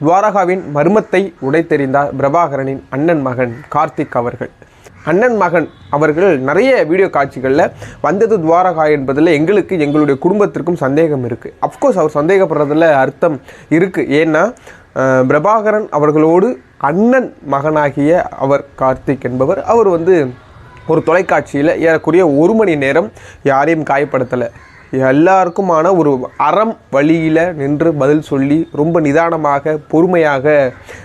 துவாரகாவின் மர்மத்தை உடைத்தெறிந்தார் பிரபாகரனின் அண்ணன் மகன் கார்த்திக் அவர்கள். அண்ணன் மகன் அவர்கள் நிறைய வீடியோ காட்சிகளில் வந்தது துவாரகா என்பதில் எங்களுக்கு எங்களுடைய குடும்பத்திற்கும் சந்தேகம் இருக்குது அஃப்கோர்ஸ் அவர் சந்தேகப்படுறதுல அர்த்தம் இருக்குது ஏன்னா பிரபாகரன் அவர்களோடு அண்ணன் மகனாகிய அவர் கார்த்திக் என்பவர் அவர் வந்து ஒரு தொலைக்காட்சியில் ஏறக்குறைய ஒரு மணி நேரம் யாரையும் காயப்படுத்தலை. எல்லாருக்குமான ஒரு அறம் வழியில் நின்று பதில் சொல்லி ரொம்ப நிதானமாக பொறுமையாக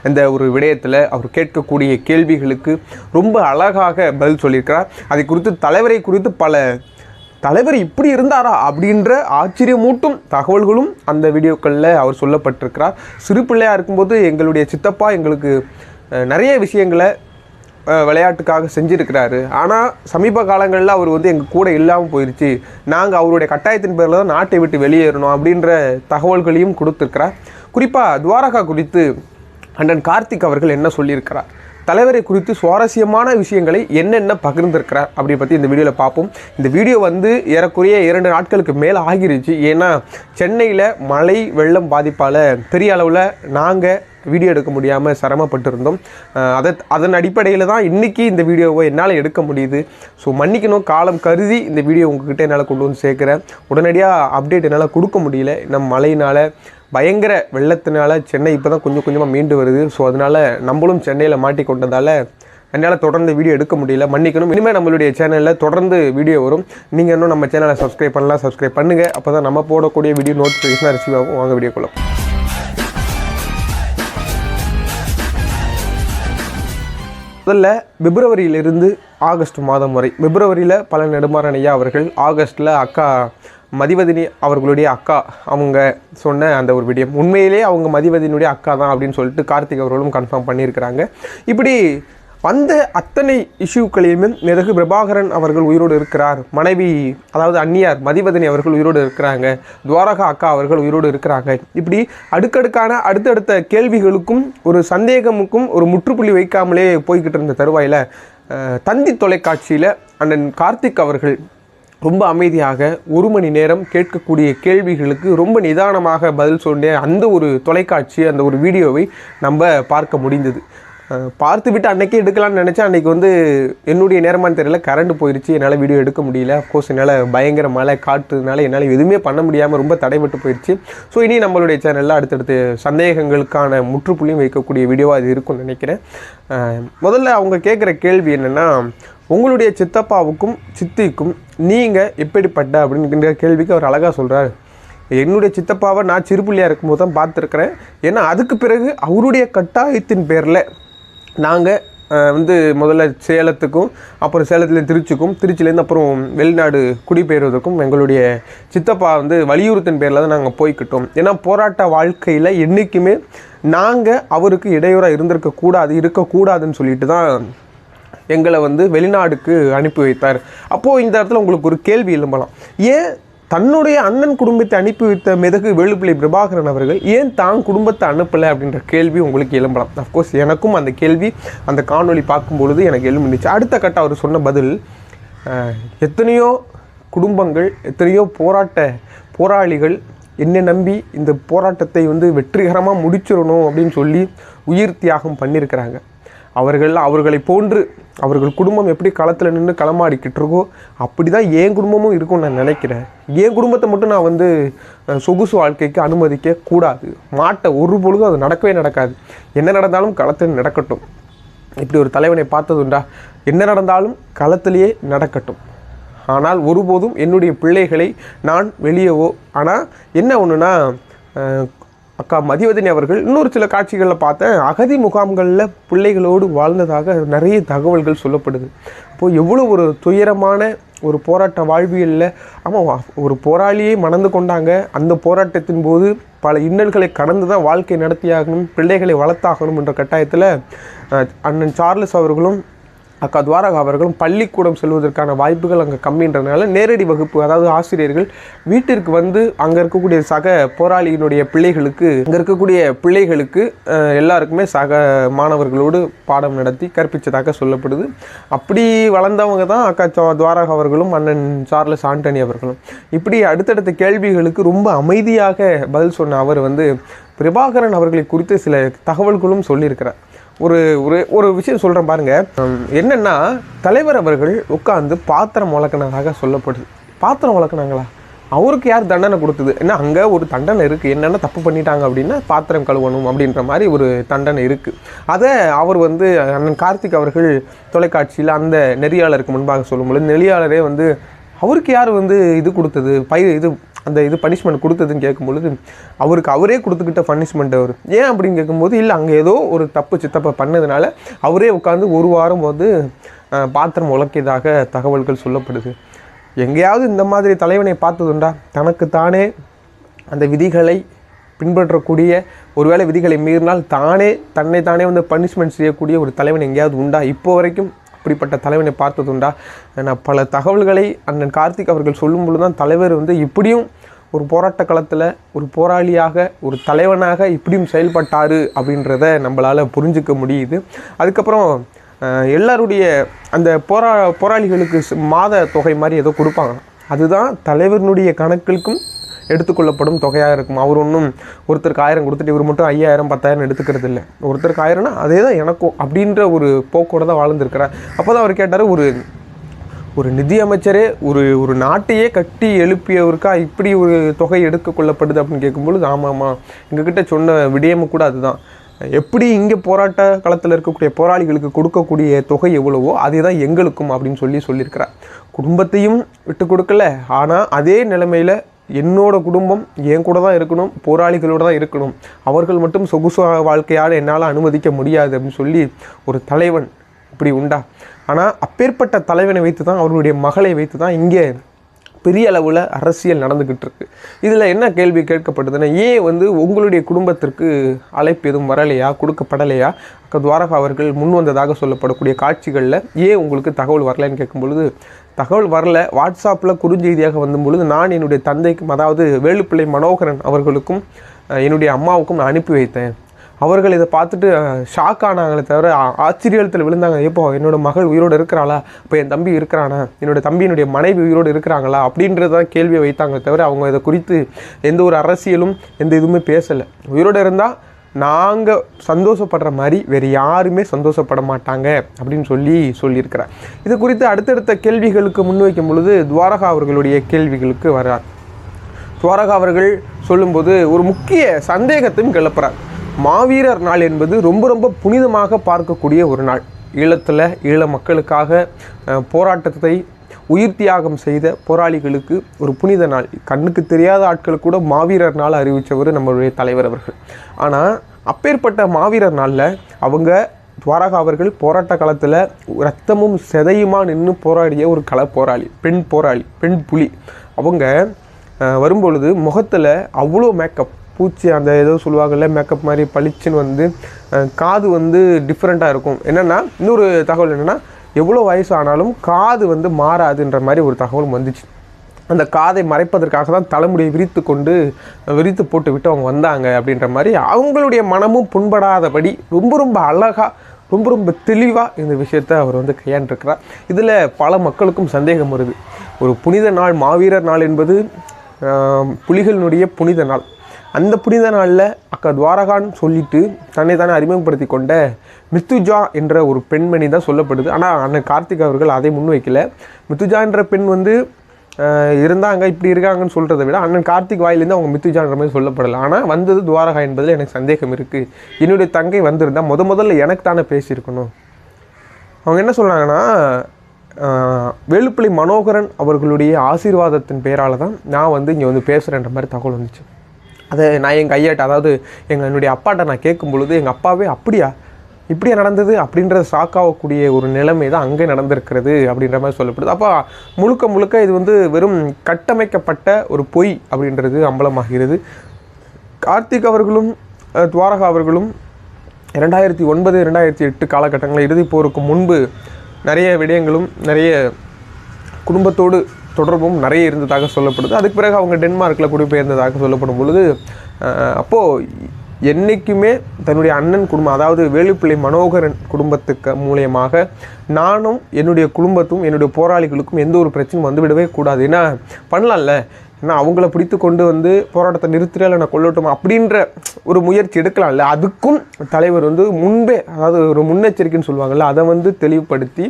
அந்த ஒரு விடயத்தில் அவர் கேட்கக்கூடிய கேள்விகளுக்கு ரொம்ப அழகாக பதில் சொல்லியிருக்கிறார். அதை குறித்து தலைவரை குறித்து பல தலைவர் இப்படி இருந்தாரா அப்படின்ற ஆச்சரியமூட்டும் தகவல்களும் அந்த வீடியோக்களில் அவர் சொல்லப்பட்டிருக்கிறார். சிறு பிள்ளையாக இருக்கும்போது எங்களுடைய சித்தப்பா எங்களுக்கு நிறைய விஷயங்களை விளையாட்டுக்காக செஞ்சுருக்கிறாரு. ஆனால் சமீப காலங்களில் அவர் வந்து எங்கள் கூட இல்லாமல் போயிடுச்சு நாங்கள் அவருடைய கட்டாயத்தின் பேரில் தான் நாட்டை விட்டு வெளியேறணும் அப்படின்ற தகவல்களையும் கொடுத்துருக்கிறார். குறிப்பாக துவாரகா குறித்து அண்ணன் கார்த்திக் அவர்கள் என்ன சொல்லியிருக்கிறார்? தலைவரை குறித்து சுவாரஸ்யமான விஷயங்களை என்னென்ன பகிர்ந்திருக்கிறார்? அப்படி பற்றி இந்த வீடியோவில் பார்ப்போம். இந்த வீடியோ வந்து ஏறக்குறைய இரண்டு நாட்களுக்கு மேலே ஆகிருச்சு. ஏன்னா சென்னையில் மழை வெள்ளம் பாதிப்பால் பெரிய அளவில் நாங்கள் வீடியோ எடுக்க முடியாமல் சிரமப்பட்டிருந்தோம். அதை அதன் அடிப்படையில் தான் இன்றைக்கி இந்த வீடியோவை என்னால் எடுக்க முடியுது. ஸோ மன்னிக்கணும் காலம் கருதி இந்த வீடியோ உங்ககிட்ட என்னால் கொண்டு வந்து சேர்க்குறேன். உடனடியாக அப்டேட் என்னால் கொடுக்க முடியல. நம் மழையினால் பயங்கர வெள்ளத்தினால சென்னை இப்போ தான் கொஞ்சம் கொஞ்சமாக மீண்டு வருது. ஸோ அதனால் நம்மளும் சென்னையில் மாட்டிக்கொண்டதால் என்னால் தொடர்ந்து வீடியோ எடுக்க முடியல. மன்னிக்கணும். இனிமேல் நம்மளுடைய சேனலில் தொடர்ந்து வீடியோ வரும். நீங்கள் இன்னும் நம்ம சேனலை சப்ஸ்கிரைப் பண்ணலாம். சப்ஸ்கிரைப் பண்ணுங்கள் அப்போ தான் நம்ம போடக்கூடிய வீடியோ நோட்டிஃபிகேஷனாக ரிசீவ் ஆகும். வாங்க வீடியோக்குள்ள முதல்ல பிப்ரவரியிலிருந்து ஆகஸ்ட் மாதம் வரை. பிப்ரவரியில் பல நெடுமாறன் ஐயா அவர்கள் ஆகஸ்ட்டில் அக்கா மதிவதினி அவர்களுடைய அக்கா அவங்க சொன்ன அந்த ஒரு விடயம். உண்மையிலே அவங்க மதிவதினுடைய அக்கா தான் அப்படின்னு சொல்லிட்டு கார்த்திக் அவர்களும் கன்ஃபார்ம் பண்ணியிருக்கிறாங்க. இப்படி வந்த அத்தனை இஷ்யூக்களையுமே பிறகு பிரபாகரன் அவர்கள் உயிரோடு இருக்கிறார். மனைவி அதாவது அந்நியார் மதிவதனி அவர்கள் உயிரோடு இருக்கிறாங்க. துவாரகா அக்கா அவர்கள் உயிரோடு இருக்கிறாங்க. இப்படி அடுக்கடுக்கான அடுத்தடுத்த கேள்விகளுக்கும் ஒரு சந்தேகமுக்கும் ஒரு முற்றுப்புள்ளி வைக்காமலே போய்கிட்டு இருந்த தருவாயில் தந்தி தொலைக்காட்சியில் அண்ணன் கார்த்திக் அவர்கள் ரொம்ப அமைதியாக ஒரு மணி நேரம் கேட்கக்கூடிய கேள்விகளுக்கு ரொம்ப நிதானமாக பதில் சொன்ன அந்த ஒரு தொலைக்காட்சி அந்த ஒரு வீடியோவை நம்ம பார்க்க முடிந்தது. பார்த்து விட்டு அன்றைக்கே எடுக்கலாம்னு நினச்சேன். அன்றைக்கி வந்து என்னுடைய நேரமானு தெரியல. கரண்ட் போயிடுச்சு என்னால் வீடியோ எடுக்க முடியல. அஃப்கோர்ஸ் என்னால் பயங்கர மழை காற்றுனால என்னால் எதுவுமே பண்ண முடியாமல் ரொம்ப தடைபட்டு போயிடுச்சு ஸோ இனி நம்மளுடைய சேனலில் அடுத்தடுத்து சந்தேகங்களுக்கான முற்றுப்புள்ளியும் வைக்கக்கூடிய வீடியோவாக அது இருக்கும்னு நினைக்கிறேன். முதல்ல அவங்க கேட்குற கேள்வி என்னென்னா உங்களுடைய சித்தப்பாவுக்கும் சித்திக்கும் நீங்கள் எப்படிப்பட்ட அப்படிங்கிற கேள்விக்கு அவர் அழகாக சொல்கிறார் என்னுடைய சித்தப்பாவை நான் சிறுபிள்ளையாக இருக்கும்போது தான் பார்த்துருக்குறேன். ஏன்னா அதுக்கு பிறகு அவருடைய கட்டாயத்தின் பேரில் நாங்கள் வந்து முதல்ல சேலத்துக்கும் அப்புறம் சேலத்துலேருந்து திருச்சிக்கும் திருச்சிலேருந்து அப்புறம் வெளிநாடு குடிபெயர்வதற்கும் எங்களுடைய சித்தப்பா வந்து வலியுறுத்தின் பேரில் தான் நாங்கள் போய்க்கிட்டோம். ஏன்னா போராட்ட வாழ்க்கையில் என்றைக்குமே நாங்கள் அவருக்கு இடையூறாக இருந்திருக்கக்கூடாது இருக்கக்கூடாதுன்னு சொல்லிட்டு தான் எங்களை வந்து வெளிநாடுக்கு அனுப்பி வைத்தார். அப்போது இந்த இடத்துல உங்களுக்கு ஒரு கேள்வி எழும்பலாம். ஏன் தன்னுடைய அண்ணன் குடும்பத்தை அனுப்பி வைத்த மிதகு வேலுப்பிள்ளை பிரபாகரன் அவர்கள் ஏன் தான் குடும்பத்தை அனுப்பலை அப்படின்ற கேள்வி உங்களுக்கு எழும்பலாம். அஃப்கோர்ஸ் எனக்கும் அந்த கேள்வி அந்த காணொளி பார்க்கும்பொழுது எனக்கு எழும்பினுச்சு. அடுத்த கட்ட அவர் சொன்ன பதில் எத்தனையோ குடும்பங்கள் எத்தனையோ போராட்ட போராளிகள் என்னை நம்பி இந்த போராட்டத்தை வந்து வெற்றிகரமாக முடிச்சிடணும் அப்படின்னு சொல்லி உயிர் தியாகம் பண்ணியிருக்கிறாங்க. அவர்கள் அவர்களை போன்று அவர்கள் குடும்பம் எப்படி களத்தில் நின்று களமாடிக்கிட்டு இருக்கோ அப்படி தான் என் குடும்பமும் இருக்கும்னு நான் நினைக்கிறேன். என் குடும்பத்தை மட்டும் நான் வந்து சொகுசு வாழ்க்கைக்கு அனுமதிக்க கூடாது. மாட்ட ஒரு பொழுதும் அது நடக்கவே நடக்காது. என்ன நடந்தாலும் களத்தில் நடக்கட்டும். இப்படி ஒரு தலைவனை பார்த்ததுண்டா என்ன நடந்தாலும் களத்திலேயே நடக்கட்டும். ஆனால் ஒருபோதும் என்னுடைய பிள்ளைகளை நான் வெளியவோ ஆனால் என்ன ஒன்றுனா அக்கா மதிவதனி அவர்கள் இன்னொரு சில காட்சிகளில் பார்த்தேன். அகதி முகாம்களில் பிள்ளைகளோடு வாழ்ந்ததாக நிறைய தகவல்கள் சொல்லப்படுது. அப்போது எவ்வளோ ஒரு துயரமான ஒரு போராட்ட வாழ்வியலில். ஆமாம் ஒரு போராளியை மணந்து கொண்டாங்க. அந்த போராட்டத்தின் போது பல இன்னல்களை கடந்து தான் வாழ்க்கை நடத்தியாகணும் பிள்ளைகளை வளர்த்தாகணும் என்ற கட்டாயத்தில் அண்ணன் சார்லஸ் அவர்களும் அக்கா துவாரகா அவர்களும் பள்ளிக்கூடம் செல்வதற்கான வாய்ப்புகள் அங்கே கம்மின்றதுனால நேரடி வகுப்பு அதாவது ஆசிரியர்கள் வீட்டிற்கு வந்து அங்கே இருக்கக்கூடிய சக போராளியினுடைய பிள்ளைகளுக்கு அங்கே இருக்கக்கூடிய பிள்ளைகளுக்கு எல்லாருக்குமே சக மாணவர்களோடு பாடம் நடத்தி கற்பித்ததாக சொல்லப்படுது. அப்படி வளர்ந்தவங்க தான் அக்கா துவாரகா அவர்களும் அண்ணன் சார்லஸ் ஆண்டனி அவர்களும். இப்படி அடுத்தடுத்த கேள்விகளுக்கு ரொம்ப அமைதியாக பதில் சொன்ன அவர் வந்து பிரபாகரன் அவர்களை குறித்து சில தகவல்களும் சொல்லியிருக்கிறார். ஒரு ஒரு ஒரு விஷயம் சொல்கிறேன் பாருங்க. என்னென்னா தலைவர் அவர்கள் உட்காந்து பாத்திரம் வழக்கினதாக சொல்லப்படுது பாத்திரம் வழக்கினாங்களா அவருக்கு யார் தண்டனை கொடுத்தது? என்ன அங்கே ஒரு தண்டனை இருக்குது என்னென்ன தப்பு பண்ணிட்டாங்க அப்படின்னா பாத்திரம் கழுவணும் அப்படின்ற மாதிரி ஒரு தண்டனை இருக்குது அதை அவர் வந்து அண்ணன் கார்த்திக் அவர்கள் தொலைக்காட்சியில் அந்த நெறியாளருக்கு முன்பாக சொல்லும்பொழுது நெறியாளரே வந்து அவருக்கு யார் வந்து இது கொடுத்தது? பயிர் இது அந்த இது பனிஷ்மெண்ட் கொடுத்ததுன்னு கேட்கும்பொழுது அவருக்கு அவரே கொடுத்துக்கிட்ட பனிஷ்மெண்ட் அவர். ஏன் அப்படின்னு கேட்கும்போது இல்லை அங்கே ஏதோ ஒரு தப்பு சித்தப்பை பண்ணதுனால அவரே உட்காந்து ஒரு வாரம் வந்து பாத்திரம் உழக்கியதாக தகவல்கள் சொல்லப்படுது. எங்கேயாவது இந்த மாதிரி தலைவனை பார்த்ததுண்டா? தனக்குத்தானே அந்த விதிகளை பின்பற்றக்கூடிய ஒருவேளை விதிகளை மீறினால் தானே தன்னை தானே வந்து பனிஷ்மெண்ட் செய்யக்கூடிய ஒரு தலைவன் எங்கேயாவது உண்டா? இப்போ வரைக்கும் அப்படிப்பட்ட தலைவனை பார்த்ததுண்டா. நான் பல தகவல்களை அண்ணன் கார்த்திக் அவர்கள் சொல்லும் பொழுது தான் தலைவர் வந்து இப்படியும் ஒரு போராட்ட களத்தில் ஒரு போராளியாக ஒரு தலைவனாக இப்படியும் செயல்பட்டார் அப்படின்றத நம்மளால் புரிஞ்சுக்க முடியுது. அதுக்கப்புறம் எல்லாருடைய அந்த போரா போராளிகளுக்கு மாத தொகை மாதிரி ஏதோ கொடுப்பாங்க. அதுதான் தலைவரினுடைய கணக்குகளுக்கும் எடுத்துக்கொள்ளப்படும் தொகையாக இருக்கும். அவர் ஒன்றும் ஒருத்தருக்கு ஆயிரம் கொடுத்துட்டு இவர் மட்டும் ஐயாயிரம் பத்தாயிரம் எடுத்துக்கிறது இல்லை. ஒருத்தருக்கு ஆயிரம்னா அதே தான் எனக்கும் அப்படின்ற ஒரு போக்கோட தான் வாழ்ந்துருக்கிறார். அப்போ தான் அவர் கேட்டார் ஒரு ஒரு நிதி அமைச்சரே ஒரு ஒரு நாட்டையே கட்டி எழுப்பியவருக்கா இப்படி ஒரு தொகை எடுக்க கொள்ளப்படுது அப்படின்னு கேட்கும்பொழுது ஆமாம்மா எங்ககிட்ட சொன்ன விடயமும் கூட அதுதான். எப்படி இங்கே போராட்ட களத்தில் இருக்கக்கூடிய போராளிகளுக்கு கொடுக்கக்கூடிய தொகை எவ்வளவோ அதே தான் எங்களுக்கும் அப்படின்னு சொல்லி சொல்லியிருக்கிறார். குடும்பத்தையும் விட்டு கொடுக்கல. ஆனால் அதே நிலைமையில் என்னோட குடும்பம் என் கூட தான் இருக்கணும் போராளிகளோடு தான் இருக்கணும். அவர்கள் மட்டும் சொகுசு வாழ்க்கையால் என்னால் அனுமதிக்க முடியாது அப்படின்னு சொல்லி ஒரு தலைவன் இப்படி உண்டா? ஆனால் அப்பேற்பட்ட தலைவனை வைத்து தான் அவர்களுடைய மகளை வைத்து தான் இங்கே பெரிய அளவில் அரசியல் நடந்துக்கிட்டு இருக்கு. இதில் என்ன கேள்வி கேட்கப்படுதுன்னா ஏன் வந்து உங்களுடைய குடும்பத்திற்கு அழைப்பு எதுவும் வரலையா கொடுக்கப்படலையா? அக்கா துவாரகா அவர்கள் முன் வந்ததாக சொல்லப்படக்கூடிய காட்சிகளில் ஏன் உங்களுக்கு தகவல் வரலைன்னு கேட்கும்பொழுது தகவல் வரல. வாட்ஸ்அப்பில் குறுஞ்செய்தியாக வந்த பொழுது நான் என்னுடைய தந்தைக்கும் அதாவது வேலுப்பிள்ளை மனோகரன் அவர்களுக்கும் என்னுடைய அம்மாவுக்கும் நான் அனுப்பி வைத்தேன். அவர்கள் இதை பார்த்துட்டு ஷாக் ஆனாங்களே தவிர ஆச்சரியத்தில் விழுந்தாங்க. எப்போ என்னோட மகள் உயிரோடு இருக்கிறாளா? இப்போ என் தம்பி இருக்கிறானா? என்னோட தம்பியினுடைய மனைவி உயிரோடு இருக்கிறாங்களா? அப்படின்றது தான் கேள்வியை வைத்தாங்க தவிர அவங்க இதை குறித்து எந்த ஒரு அரசியலும் எந்த இதுவுமே பேசலை. உயிரோடு இருந்தால் நாங்கள் சந்தோஷப்படுற மாதிரி வேறு யாருமே சந்தோஷப்பட மாட்டாங்க அப்படின்னு சொல்லி சொல்லியிருக்கிறார். இது குறித்து அடுத்தடுத்த கேள்விகளுக்கு முன்வைக்கும் பொழுது துவாரகா அவர்களுடைய கேள்விகளுக்கு வர்றார். துவாரகா அவர்கள் சொல்லும்போது ஒரு முக்கிய சந்தேகத்தையும் கிளப்புறார். மாவீரர் நாள் என்பது ரொம்ப ரொம்ப புனிதமாக பார்க்கக்கூடிய ஒரு நாள். ஈழத்தில் ஈழ மக்களுக்காக போராட்டத்தை உயிர் தியாகம் செய்த போராளிகளுக்கு ஒரு புனித நாள். கண்ணுக்கு தெரியாத ஆட்கள் கூட மாவீரர் நாள் அறிவித்தவர் நம்மளுடைய தலைவர் அவர்கள். ஆனால் அப்பேற்பட்ட மாவீரர் நாளில் அவங்க துவாரகா அவர்கள் போராட்ட காலத்தில் ரத்தமும் செதையுமா நின்று போராடிய ஒரு கள போராளி பெண் போராளி பெண் புலி. அவங்க வரும்பொழுது முகத்தில் அவ்வளோ மேக்கப் பூச்சி அந்த ஏதோ சொல்லுவாங்கல்ல மேக்கப் மாதிரி பளிச்சுன்னு வந்து காது வந்து டிஃப்ரெண்ட்டாக இருக்கும். என்னென்னா இன்னொரு தகவல் என்னென்னா எவ்வளோ வயசு ஆனாலும் காது வந்து மாறாதுன்ற மாதிரி ஒரு தகவலும் வந்துச்சு. அந்த காதை மறைப்பதற்காக தான் தலைமுடியை விரித்து கொண்டு விரித்து போட்டு விட்டு அவங்க வந்தாங்க அப்படின்ற மாதிரி அவங்களுடைய மனமும் புண்படாதபடி ரொம்ப ரொம்ப அழகாக ரொம்ப ரொம்ப தெளிவாக இந்த விஷயத்தை அவர் வந்து கையாண்டிருக்கிறார். இதில் பல மக்களுக்கும் சந்தேகம் வருது. ஒரு புனித நாள் மாவீரர் நாள் என்பது புலிகளினுடைய புனித நாள். அந்த புனித நாளில் அக்கா துவாரகான்னு சொல்லிட்டு தன்னை தானே அறிமுகப்படுத்தி கொண்ட மித்துஜா என்ற ஒரு பெண்மணி தான் சொல்லப்படுது. ஆனால் அண்ணன் கார்த்திக் அவர்கள் அதை முன்வைக்கல. மித்துஜா என்ற பெண் வந்து இருந்தாங்க இப்படி இருக்காங்கன்னு சொல்கிறத விட அண்ணன் கார்த்திக் வாயிலேருந்து அவங்க மித்துஜான்ற மாதிரி சொல்லப்படலை. ஆனால் வந்தது துவாரகா என்பதில் எனக்கு சந்தேகம் இருக்குது என்னுடைய தங்கை வந்திருந்தால் முத முதல்ல எனக்கு தானே பேசியிருக்கணும். அவங்க என்ன சொல்கிறாங்கன்னா வேலுப்பிள்ளை மனோகரன் அவர்களுடைய ஆசீர்வாதத்தின் பேரால் தான் நான் வந்து இங்கே வந்து பேசுகிறேன்ற மாதிரி தகவல் வந்துச்சு. அதை நான் எங்கள் ஐயாட்ட அதாவது எங்கள் என்னுடைய அப்பாட்ட நான் கேட்கும் பொழுது எங்கள் அப்பாவே அப்படியா? இப்படியா நடந்தது? அப்படின்றது ஷாக்காகக்கூடிய ஒரு நிலைமை தான் அங்கே நடந்திருக்கிறது அப்படின்ற மாதிரி சொல்லப்படுது. அப்போ முழுக்க முழுக்க இது வந்து வெறும் கட்டமைக்கப்பட்ட ஒரு பொய் அப்படின்றது அம்பலமாகிறது. கார்த்திக் அவர்களும் துவாரகா அவர்களும் ரெண்டாயிரத்தி ஒன்பது ரெண்டாயிரத்தி எட்டு காலகட்டங்களில் இறுதிப் போருக்கு முன்பு நிறைய விடயங்களும் நிறைய குடும்பத்தோடு தொடர்பும் நிறைய இருந்ததாக சொல்லப்படுது. அதுக்கு பிறகு அவங்க டென்மார்க்கில் குடிபெயர்ந்ததாக சொல்லப்படும் பொழுது அப்போது என்றைக்குமே தன்னுடைய அண்ணன் குடும்பம் அதாவது வேலுப்பிள்ளை மனோகரன் குடும்பத்துக்கு மூலியமாக நானும் என்னுடைய குடும்பத்தும் என்னுடைய போராளிகளுக்கும் எந்த ஒரு பிரச்சனையும் வந்துவிடவே கூடாது. ஏன்னா பண்ணலாம்ல? நான் அவங்கள பிடித்து கொண்டு வந்து போராட்டத்தை நிறுத்துறேன் இல்லை நான் கொல்லட்டுமா அப்படின்ற ஒரு முயற்சி எடுக்கலாம்ல அதுக்கும் தலைவர் வந்து முன்பே அதாவது ஒரு முன்னெச்சரிக்கைன்னு சொல்லுவாங்கல்ல அதை வந்து தெளிவுபடுத்தி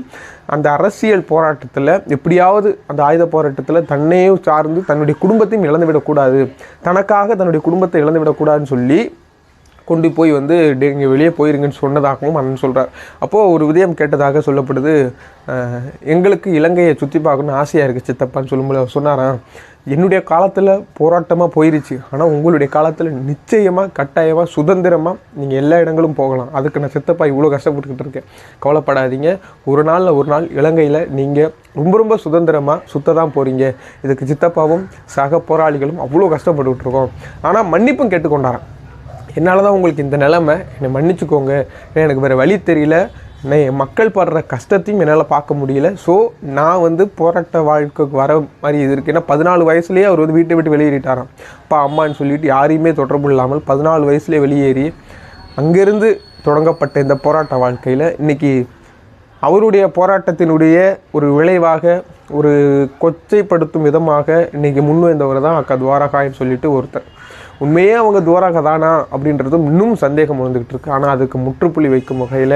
அந்த அரசியல் போராட்டத்தில் எப்படியாவது அந்த ஆயுத போராட்டத்தில் தன்னையும் சார்ந்து தன்னுடைய குடும்பத்தையும் இழந்து விடக்கூடாது தனக்காக தன்னுடைய குடும்பத்தை இழந்துவிடக்கூடாதுன்னு சொல்லி கொண்டு போய் வந்து "டேய், இங்கே வெளியே போயிருங்கன்னு சொன்னதாகவும் அண்ணன் சொல்கிறார் அப்போது ஒரு விதயம் கேட்டதாக சொல்லப்படுது. எங்களுக்கு இலங்கையை சுற்றி பார்க்கணும்னு ஆசையாக இருக்குது சித்தப்பான்னு சொல்லும்போது அவர் சொன்னாராம் என்னுடைய காலத்தில் போராட்டமாக போயிருச்சு. ஆனால் உங்களுடைய காலத்தில் நிச்சயமாக கட்டாயமாக சுதந்திரமாக நீங்கள் எல்லா இடங்களும் போகலாம். அதுக்கு நான் சித்தப்பா இவ்வளோ கஷ்டப்பட்டுக்கிட்டு இருக்கேன். கவலைப்படாதீங்க. ஒரு நாளில் ஒரு நாள் இலங்கையில் நீங்கள் ரொம்ப ரொம்ப சுதந்திரமாக சுத்த தான் போகிறீங்க இதுக்கு சித்தப்பாவும் சக போராளிகளும் அவ்வளோ கஷ்டப்பட்டுக்கிட்டு இருக்கோம். ஆனால் மன்னிப்பும் கேட்டுக்கொண்டாரான் என்னால் தான் உங்களுக்கு இந்த நிலமை? என்னை மன்னிச்சுக்கோங்க. எனக்கு வேறு வழி தெரியல. நான் என் மக்கள் படுற கஷ்டத்தையும் என்னால் பார்க்க முடியல. ஸோ நான் வந்து போராட்ட வாழ்க்கைக்கு வர மாதிரி இது இருக்குது ஏன்னா பதினாலு வயசுலேயே அவர் வந்து வீட்டை விட்டு வெளியேறிட்டாராம். அப்பா அம்மான்னு சொல்லிட்டு யாரையுமே தொடர்பு இல்லாமல் பதினாலு வயசுலேயே வெளியேறி அங்கேருந்து தொடங்கப்பட்ட இந்த போராட்ட வாழ்க்கையில் இன்றைக்கி அவருடைய போராட்டத்தினுடைய ஒரு விளைவாக ஒரு கொச்சைப்படுத்தும் விதமாக இன்றைக்கி முன்வந்தவர் தான் அக்கா துவாரகான்னு சொல்லிட்டு ஒருத்தர். உண்மையே அவங்க துவாரகா தானா அப்படின்றதும் இன்னும் சந்தேகம் வந்துக்கிட்டு இருக்குது ஆனால் அதுக்கு முற்றுப்புள்ளி வைக்கும் வகையில்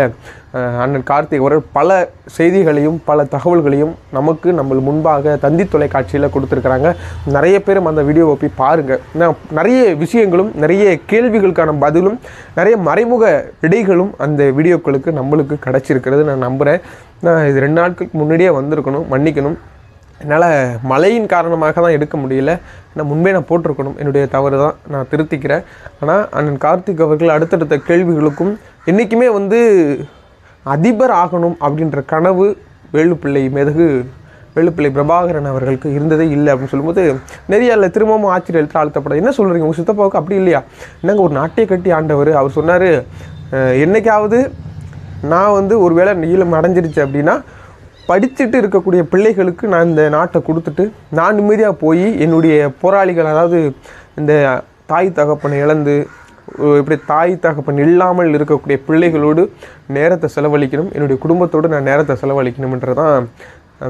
அண்ணன் கார்த்திக் அவர்கள் பல செய்திகளையும் பல தகவல்களையும் நமக்கு நம்ம முன்பாக தந்தி தொலைக்காட்சியில் கொடுத்துருக்குறாங்க. நிறைய பேரும் அந்த வீடியோவை போய் பாருங்கள் நிறைய விஷயங்களும் நிறைய கேள்விகளுக்கான பதிலும் நிறைய மறைமுக விடைகளும் அந்த வீடியோக்களுக்கு நம்மளுக்கு கிடச்சிருக்கிறது. நான் நம்புகிறேன் நான் இது ரெண்டு நாட்களுக்கு முன்னாடியே வந்திருக்கணும் மன்னிக்கணும். என்னால் மழையின் காரணமாக தான் எடுக்க முடியல. நான் முன்பே நான் போட்டிருக்கணும். என்னுடைய தவறு தான். நான் திருத்திக்கிறேன். ஆனால் அண்ணன் கார்த்திக் அவர்கள் அடுத்தடுத்த கேள்விகளுக்கும் என்றைக்குமே வந்து அதிபர் ஆகணும் அப்படின்ற கனவு வேலுப்பிள்ளை மெதகு வேலுப்பிள்ளை பிரபாகரன் அவர்களுக்கு இருந்ததே இல்லை அப்படின்னு சொல்லும்போது நிறைய இல்லை திரும்பவும் ஆச்சரியத்தில் ஆழ்த்தப்பட என்ன சொல்கிறீங்க உங்கள் சித்தப்பாவுக்கு அப்படி இல்லையா? என்னங்க ஒரு நாட்டை கட்டி ஆண்டவர். அவர் சொன்னார் என்னைக்காவது நான் வந்து ஒரு வேளை நீளம் அடைஞ்சிருச்சு அப்படின்னா படிச்சுட்டு இருக்கக்கூடிய பிள்ளைகளுக்கு நான் இந்த நாட்டை கொடுத்துட்டு நான் நிம்மதியாக போய் என்னுடைய போராளிகள் அதாவது இந்த தாய் தகப்பனை இழந்து இப்படி தாய் தகப்பன் இல்லாமல் இருக்கக்கூடிய பிள்ளைகளோடு நேரத்தை செலவழிக்கணும் என்னுடைய குடும்பத்தோடு நான் நேரத்தை செலவழிக்கணும்ன்றது தான்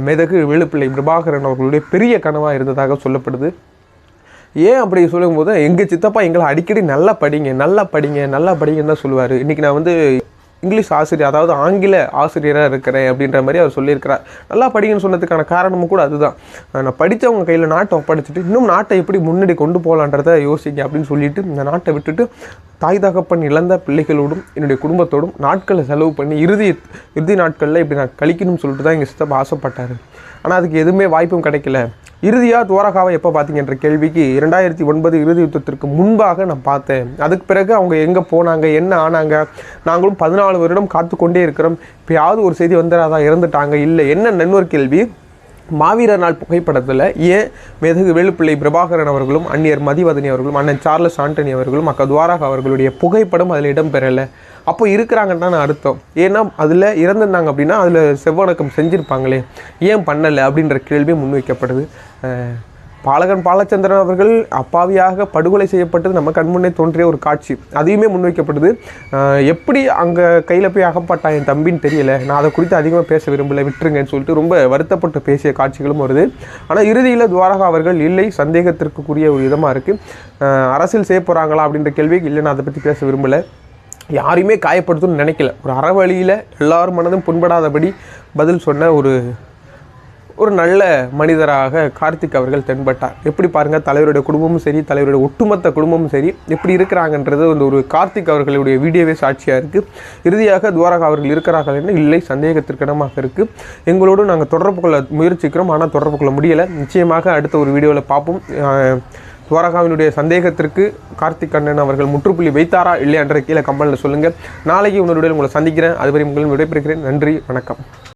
மெதகு வெளுப்பிள்ளை பிரபாகரன் அவர்களுடைய பெரிய கனவாக இருந்ததாக சொல்லப்படுது. ஏன் அப்படி சொல்லும்போது எங்கள் சித்தப்பா எங்களை அடிக்கடி நல்லா படிங்க நல்லா படிங்க நல்லா படிங்கன்னு தான் சொல்லுவார். இன்றைக்கி நான் வந்து இங்கிலீஷ் ஆசிரியர் அதாவது ஆங்கில ஆசிரியராக இருக்கிறேன் அப்படின்ற மாதிரி அவர் சொல்லியிருக்கிறார். நல்லா படிங்கன்னு சொன்னதுக்கான காரணமும் கூட அதுதான். நான் படித்தவங்க கையில் நாட்டை ஒப்படைச்சிட்டு இன்னும் நாட்டை எப்படி முன்னாடி கொண்டு போகலான்றதை யோசிங்க அப்படின்னு சொல்லிட்டு இந்த நாட்டை விட்டுட்டு தாய் தகப்பன் இழந்த பிள்ளைகளோடும் என்னுடைய குடும்பத்தோடும் நாட்களை செலவு பண்ணி இறுதி இறுதி நாட்களில் இப்படி நான் கழிக்கணும்னு சொல்லிட்டு தான் எங்கள் சித்தப்பா ஆசைப்பட்டார். ஆனால் அதுக்கு எதுவுமே வாய்ப்பும் கிடைக்கல. இறுதியாக துவாரகாவை எப்போ பார்த்தீங்கன்ற கேள்விக்கு இரண்டாயிரத்தி ஒன்பது இறுதி யுத்தத்திற்கு முன்பாக நான் பார்த்தேன். அதுக்கு பிறகு அவங்க எங்கே போனாங்க என்ன ஆனாங்க நாங்களும் பதினாலு வருடம் காத்து கொண்டே இருக்கிறோம். இப்போயாவது ஒரு செய்தி வந்துடாதா இறந்துட்டாங்க இல்லை என்ன நன்னொரு கேள்வி? மாவீரர் நாள் புகைப்படத்தில் ஏன் மெதகு வேலுப்பிள்ளை பிரபாகரன் அவர்களும் அந்நியர் மதிவதனி அவர்களும் அண்ணன் சார்லஸ் ஆண்டனி அவர்களும் அக்கா துவாரகா அவர்களுடைய புகைப்படம் அதில் இடம்பெறலை. அப்போ இருக்கிறாங்கன்னு தான் அர்த்தம். ஏன்னா அதில் இறந்துருந்தாங்க அப்படின்னா அதில் செவ்வணக்கம் செஞ்சுருப்பாங்களே. ஏன் பண்ணலை அப்படின்ற கேள்வி முன்வைக்கப்படுது. பாலகன் பாலச்சந்திரன் அவர்கள் அப்பாவியாக படுகொலை செய்யப்பட்டது நம்ம கண்முன்னே தோன்றிய ஒரு காட்சி. அதையுமே முன்வைக்கப்படுது. எப்படி அங்கே கையில் போய் அகப்பட்டான் என் தம்பின்னு தெரியல. நான் அதை குறித்து அதிகமாக பேச விரும்பலை விட்டுருங்கன்னு சொல்லிட்டு ரொம்ப வருத்தப்பட்டு பேசிய காட்சிகளும் வருது. ஆனால் இறுதியில் துவாரகா அவர்கள் இல்லை சந்தேகத்திற்குரிய ஒரு விதமாக இருக்குது அரசியல் செய்ய போகிறாங்களா அப்படின்ற கேள்விக்கு இல்லை நான் அதை பற்றி பேச விரும்பலை. யாரையுமே காயப்படுத்தணும்னு நினைக்கல. ஒரு அறவழியில் எல்லார் மனதும் புண்படாதபடி பதில் சொன்ன ஒரு ஒரு நல்ல மனிதராக கார்த்திக் அவர்கள் தென்பட்டார். எப்படி பாருங்கள் தலைவருடைய குடும்பமும் சரி தலைவருடைய ஒட்டுமொத்த குடும்பமும் சரி எப்படி இருக்கிறாங்கன்றது வந்து ஒரு கார்த்திக் அவர்களுடைய வீடியோவே சாட்சியாக இருக்குது இறுதியாக துவாரகா அவர்கள் இருக்கிறார்கள் என்று இல்லை சந்தேகத்திற்கிடமாக இருக்குது எங்களோடு நாங்கள் தொடர்பு கொள்ள முயற்சிக்கிறோம் ஆனால் தொடர்பு கொள்ள முடியலை. நிச்சயமாக அடுத்த ஒரு வீடியோவில் பார்ப்போம் துவாரகாவினுடைய சந்தேகத்திற்கு கார்த்திக் கண்ணன் அவர்கள் முற்றுப்புள்ளி வைத்தாரா இல்லையா என்ற கீழே கம்பலில் சொல்லுங்கள் நாளைக்கு உன்னுடைய உங்களை சந்திக்கிறேன். அதுவரை உங்களிடம் விடைபெறுகிறேன். நன்றி வணக்கம்.